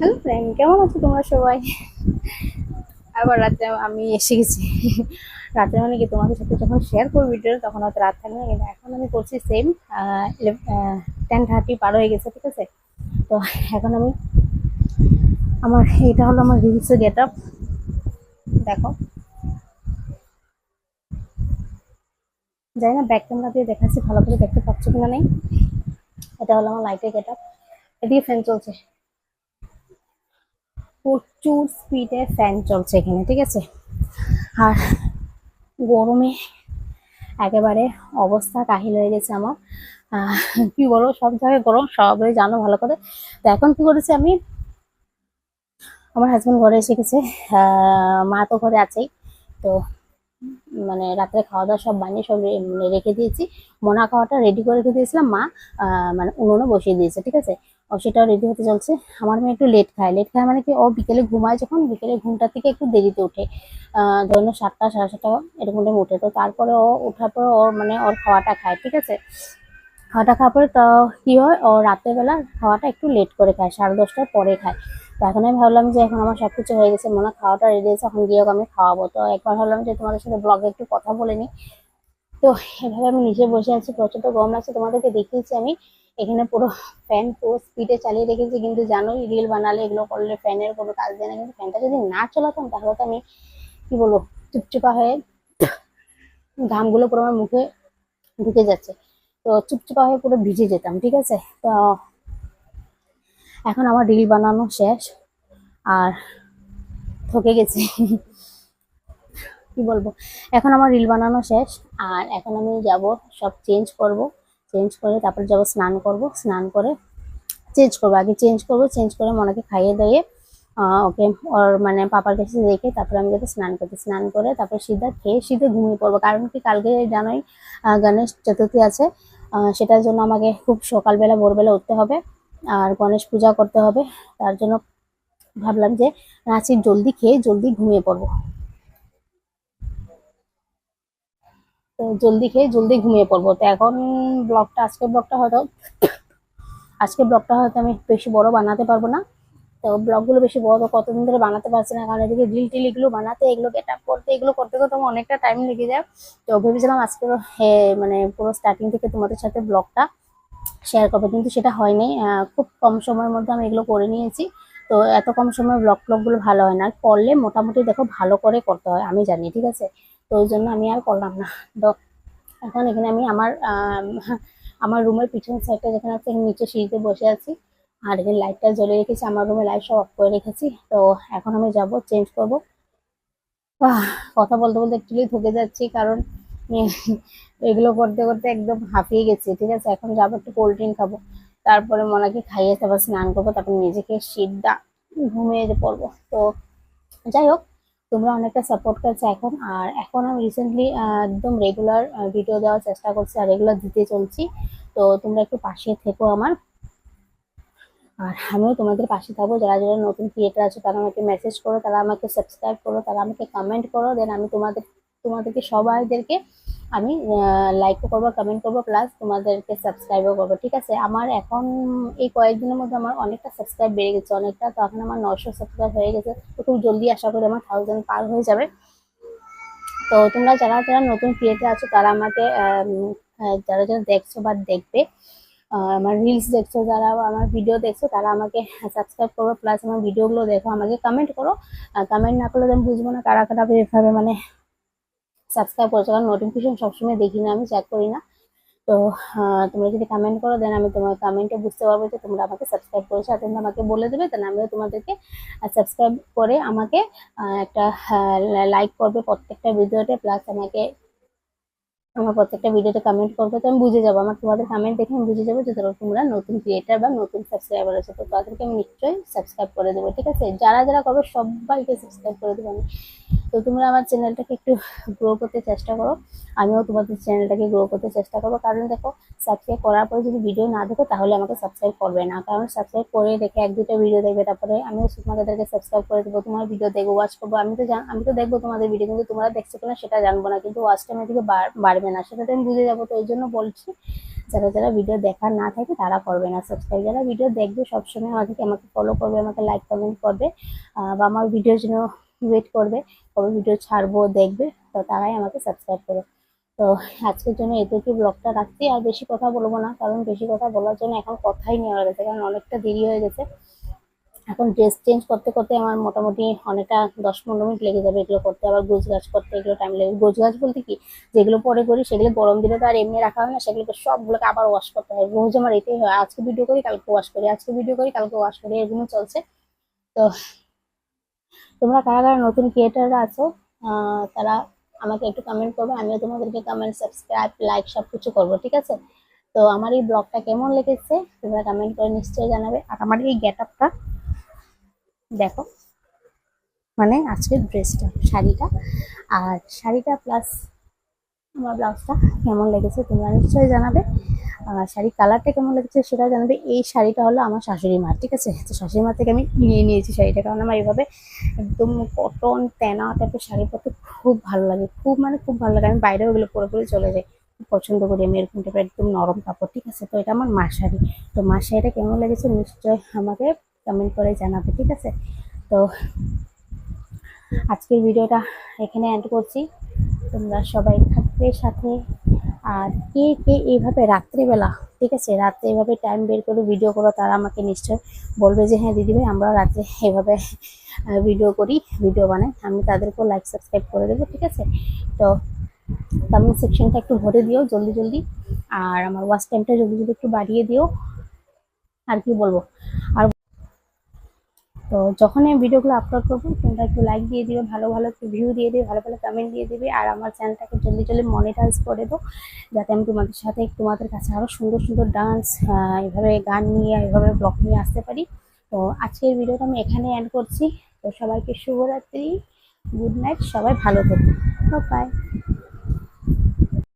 Hello friend কেমন আছো তোমরা সবাই? আবার রাতে আমি এসে গেছি। রাতে মানে কি তোমাদের সাথে যখন শেয়ার করব ভিডিওটা তখন হয়তো রাত থাকবে না, কিন্তু এখন আমি করছি সেম টেন থার্টি পার হয়ে গেছে, ঠিক আছে? তো এখন আমি আমার, এটা হলো আমার রিলসের গেট আপ দেখো। জানি না ব্যাক ক্যামেরা দিয়ে দেখাচ্ছি, ভালো করে দেখতে পাচ্ছ কিনা নেই। এটা হলো আমার লাইটের গেট আপ এদিকে ফ্যান চলছে। প্রচুর স্পিডে ফ্যান চলছে এখানে, ঠিক আছে? আর গরমে একেবারে অবস্থা কাহিল হয়ে গেছে আমার। কি বলব, সব জায়গায় গরম, সবাই জানো ভালো করে। তো এখন কি করেছি আমি? আমার হাজব্যান্ড ঘরে এসে গেছে। মা তো ঘরে আছেই। তো মানে রাত্রে খাওয়া দাওয়া সব বানিয়ে সব মানে রেখে দিয়েছি। মোনা খাওয়াটা রেডি করে রেখে দিয়েছিলাম মা। মানে উনুনে বসিয়ে দিয়েছে, ঠিক আছে? ও সেটাও রেডি হতে চলছে। আমার মেয়ে একটু লেট খায়। লেট খায় মানে কি, ও বিকেলে ঘুমায় যখন, বিকেলে ঘুমটা থেকে একটু দেরিতে ওঠে আহ ধরে নাও সাতটা, সাড়ে সাতটা এরকম টাইম উঠে। তো তারপরে ও ওঠার পর ওর মানে ওর খাওয়াটা খায়, ঠিক আছে? খাওয়াটা খাওয়ার পরে তো কি হয়, ও রাতের বেলা খাওয়াটা একটু লেট করে খায়, সাড়ে দশটার পরে খায়। তো এখন আমি ভাবলাম যে এখন আমার সব কিছু হয়ে গেছে, মনে খাওয়াটা রেডি আছে এখন গিয়ে আমি খাওয়াবো। তো একবার ভাবলাম যে তোমাদের সাথে ব্লগে একটু কথা বলে নিই। তো এভাবে আমি নিচে বসে আছি প্রচণ্ড গরম লাগছে। তোমাদেরকে দেখিয়েছি আমি। এখানে পুরো ফ্যান পুরো স্পিডে চালিয়ে রেখেছি, কিন্তু জানোই রিল বানালে এগুলো করলে ফ্যানের কোনো কাজ দেয় না। কিন্তু ফ্যানটা যদি না চালাতাম, তাহলে তো আমি, কি বলব, চুপচুপা হয়ে ঘামগুলো পুরো আমার মুখে ঢুকে যাচ্ছে। তো চুপচুপা হয়ে পুরো ভিজে যেতাম, ঠিক আছে? তো এখন আমার রিল বানানো শেষ, আর ঠকে গেছি। কি বলব? এখন আমার রিল বানানো শেষ, আর এখন আমি যাব, সব চেঞ্জ করব। চেঞ্জ করে, তারপর যাব স্নান করব। স্নান করে চেঞ্জ করব। আগে চেঞ্জ করব চেঞ্জ করে মনাকে খাইয়ে দিয়ে ওকে ওর মানে পাপার কাছে রেখে তারপরে আমি যাব স্নান করতে স্নান করে তারপর সিধা খেয়ে সিধে ঘুমিয়ে পড়ব। কারণ কি কালকে জানোই গণেশ চতুর্থী আছে সেটার জন্য আমাকে খুব সকালবেলা, ভোরবেলা উঠতে হবে আর গণেশ পূজা করতে হবে। তার জন্য ভাবলাম যে রাঁচি জলদি খেয়ে জলদি ঘুমিয়ে পড়ব। তো জলদি খেয়ে জলদি ঘুমিয়ে পড়ব। তো এখন ব্লগটা আজকের ব্লগটা হয়তো, আজকে ব্লগটা হয়তো আমি বেশি বড় বানাতে পারব না। তো ব্লগগুলো বেশি বড় কতদিন ধরে বানাতে পারছি না, কারণ এদিকে রিল টিল এগুলো বানাতে, এগুলো গেট আপ করতে, এগুলো করতে করতে আমার অনেকটা টাইম লেগে যায়। তো ভেবেছিলাম আজকে মানে পুরো স্টার্টিং থেকে তোমাদের সাথে ব্লগটা শেয়ার করব, কিন্তু সেটা হয়নি। খুব কম সময়ের মধ্যে আমি এগুলো করে নিয়েছি। তো এত কম সময় ব্লগ ব্লগগুলো ভালো হয় না। করলে মোটামুটি দেখো ভালো করে করতে হয়, আমি জানি, ঠিক আছে? তো ওই জন্য আমি আর করলাম না। তো এখন এখানে আমি আমার আম, আমার রুমের পিছন সাইডটা যেখানে আছে নিচে সিঁড়িতে বসে আছি। আর এখানে লাইটটা জ্বলে রেখেছি আমার রুমে লাইট সব অফ করে রেখেছি। তো এখন আমি যাব চেঞ্জ করব। কথা বলতে বলতে একচুয়ালি ঢুকে যাচ্ছি কারণ এগুলো করতে করতে একদম হাঁপিয়ে গেছি ঠিক আছে? এখন যাব একটু কোল্ড ড্রিঙ্ক খাব। তারপরে মনাকে খাইয়ে তারপর স্নান করব তারপর নিজেকে সিদ্ধা ঘুমিয়ে পড়ব। তো যাই হোক তোমরা অনেকটা সাপোর্ট করছ এখন। আর এখন আমি রিসেন্টলি একদম রেগুলার ভিডিও দেওয়ার চেষ্টা করছি আর রেগুলার দিতে চলছি। তো তোমরা একটু পাশে থেকো আমার। আর আমিও তোমাদের পাশে থাকব। যারা যারা নতুন ক্রিয়েটার আছে, তারা আমাকে মেসেজ করো, তারা আমাকে সাবস্ক্রাইব করো, তারা আমাকে কমেন্ট করো। দেন আমি তোমাদের, তোমাদেরকে, সবাইদেরকে আমি লাইকও করব কমেন্ট করব প্লাস তোমাদেরকে সাবস্ক্রাইবও করব, ঠিক আছে? আমার এখন এই কয়েকদিনের মধ্যে আমার অনেকটা সাবস্ক্রাইব বেড়ে গেছে, অনেকটা তো এখন আমার নশো সাবস্ক্রাইব হয়ে গেছে। তো খুব জলদি আশা করি আমার থাউজেন্ড পার হয়ে যাবে। তো তোমরা যারা যারা নতুন ক্রিয়েটার আছো, তারা আমাকে যারা যারা দেখছ বা দেখবে আমার রিলস দেখছ, যারা আমার ভিডিও দেখছ, তারা আমাকে সাবস্ক্রাইব করো প্লাস আমার ভিডিওগুলো দেখো, আমাকে কমেন্ট করো। কমেন্ট না করলে আমি বুঝব না কারা কারা, এভাবে মানে সাবস্ক্রাইব করেছ কারণ নোটিফিকেশন সবসময় দেখি না, আমি চেক করি না। তো তোমরা যদি কমেন্ট করো দেন আমি তোমার কমেন্টে বুঝতে পারব যে তোমরা আমাকে সাবস্ক্রাইব করেছ। আর তোমরা আমাকে বলে দেবে তাহলে আমিও তোমাদেরকে সাবস্ক্রাইব করে আমাকে একটা লাইক করবে প্রত্যেকটা ভিডিওতে প্লাস আমাকে আমার প্রত্যেকটা ভিডিওতে কমেন্ট করবে, তো আমি বুঝে যাব। আমার তোমাদের কমেন্ট দেখে আমি বুঝে যাব যে ধরো তোমরা নতুন ক্রিয়েটার বা নতুন সাবস্ক্রাইবার আছে, তো তাদেরকে আমি নিশ্চয়ই সাবস্ক্রাইব করে দেবো, ঠিক আছে? যারা যারা করবে সবাইকে সাবস্ক্রাইব করে দেবো আমি। তো তোমরা আমার চ্যানেলটাকে একটু গ্রো করতে চেষ্টা করো। আমিও তোমাদের চ্যানেলটাকে গ্রো করতে চেষ্টা করব। কারণ দেখো সাবস্ক্রাইব করার পরে যদি ভিডিও না দেখো, তাহলে আমাকে সাবস্ক্রাইব করবে না। কারণ সাবস্ক্রাইব করে দেখে এক দুটো ভিডিও দেখবে, তারপরে আমিও তোমাদেরকে সাবস্ক্রাইব করে দেবো। তোমার ভিডিও দেখব ওয়াচ করব। আমি তো আমি তো দেখব তোমাদের ভিডিও কিন্তু তোমরা দেখছ কিনা সেটা জানব না। কিন্তু ওয়াচ টাইম এদিকে বাড়বে না। সেটা তো আমি বুঝে যাব, তো ওই জন্য বলছি, যারা যারা ভিডিও দেখার না থাকে তারা করবে না। সাবস্ক্রাইব যারা ভিডিও দেখবে সবসময় আমাদেরকে আমাকে ফলো করবে, আমাকে লাইক কমেন্ট করবে বা আমার ভিডিওর জন্য ওয়েট করবে, কবে ভিডিও ছাড়বো, দেখবে, তো তারাই আমাকে সাবস্ক্রাইব করবে। তো আজকের জন্য এটুকু ব্লগটা রাখছি। আর বেশি কথা বলব না, কারণ বেশি কথা বলার জন্য এখন কথাই নেওয়া গেছে কারণ অনেকটা দেরি হয়ে গেছে। এখন ড্রেস চেঞ্জ করতে করতে আমার মোটামুটি অনেকটা দশ পনেরো মিনিট লেগে যাবে এগুলো করতে। আবার গোছ গাছ করতে এগুলো টাইম লেগে গোছ গাছ বলতে কি? যেগুলো পরে করি সেগুলো গরম দিলে তো আর এমনি রাখা হয় না, সেগুলোকে সবগুলোকে আবার ওয়াশ করতে হয়। রোজ আমার এটাই হয়, আজকে ভিডিও করি, কালকে ওয়াশ করি, আজকে ভিডিও করি, কালকে ওয়াশ করি এগুলো চলছে। তো তোমরা কারা কারা নতুন ক্রিয়েটাররা আছো তারা আমাকে একটু কমেন্ট করবে, আমিও তোমাদেরকে কমেন্ট সাবস্ক্রাইব লাইক সব কিছু করব, ঠিক আছে? তো আমার এই ব্লগটা কেমন লেগেছে, তোমরা কমেন্ট করে নিশ্চয়ই জানাবে। আর আমার এই গেট আপটা দেখো। মানে আজকের ড্রেসটা, শাড়িটা। আর শাড়িটা প্লাস আমার ব্লাউজটা কেমন লেগেছে তোমরা নিশ্চয়ই জানাবে। শাড়ির কালারটা কেমন লেগেছে সেটা জানাবে। এই শাড়িটা হলো আমার শাশুড়ি মা, ঠিক আছে? তো শাশুড়ি মা থেকে আমি নিয়ে নিয়েছি শাড়িটা। কারণ আমার এইভাবে একদম কটন তেনা টাইপের শাড়ি পরতে খুব ভালো লাগে। খুব মানে খুব ভালো লাগে। আমি বাইরেও এগুলো পরে পরে চলে যাই। পছন্দ করি আমি এরকম টাইপের একদম নরম কাপড়, ঠিক আছে? তো এটা আমার মার শাড়ি। তো মার শাড়িটা কেমন লেগেছে নিশ্চয় আমাকে কমেন্ট করে জানাবে, ঠিক আছে? তো আজকের ভিডিওটা এখানে এন্ড করছি। তোমরা সবাই থাকবে সাথে। আর কে কে এইভাবে রাত্রিবেলা, ঠিক আছে? রাত্রে এভাবে টাইম বের করে ভিডিও করো, তারা আমাকে নিশ্চয় বলবে যে হ্যাঁ দিদিভাই আমরা রাত্রে এভাবে ভিডিও করি ভিডিও বানাই। আমি তাদেরকেও লাইক সাবস্ক্রাইব করে দেবো, ঠিক আছে? তো কমেন্ট সেকশনটা একটু ভরে দিও জলদি জলদি। আর আমার ওয়াচ টাইমটা জলদি জলদি একটু বাড়িয়ে দিও। আর কি বলব? আর তো যখন আমি ভিডিওগুলো আপলোড করব, তোমরা একটু লাইক দিয়ে দিও ভালো ভালো একটু ভিউ দিয়ে দিও ভালো ভালো কমেন্ট দিয়ে দিবে, আর আমার চ্যানেলটাকে জলদি জলদি মনিটাইজ করে দাও, যাতে আমি তোমাদের সাথে তোমাদের কাছে আরও সুন্দর সুন্দর ডান্স এভাবে গান নিয়ে, এভাবে ব্লগ নিয়ে আসতে পারি। তো আজকের ভিডিওটা আমি এখানে এন্ড করছি। তো সবাইকে শুভরাত্রি গুড নাইট সবাই ভালো থাকুন বাই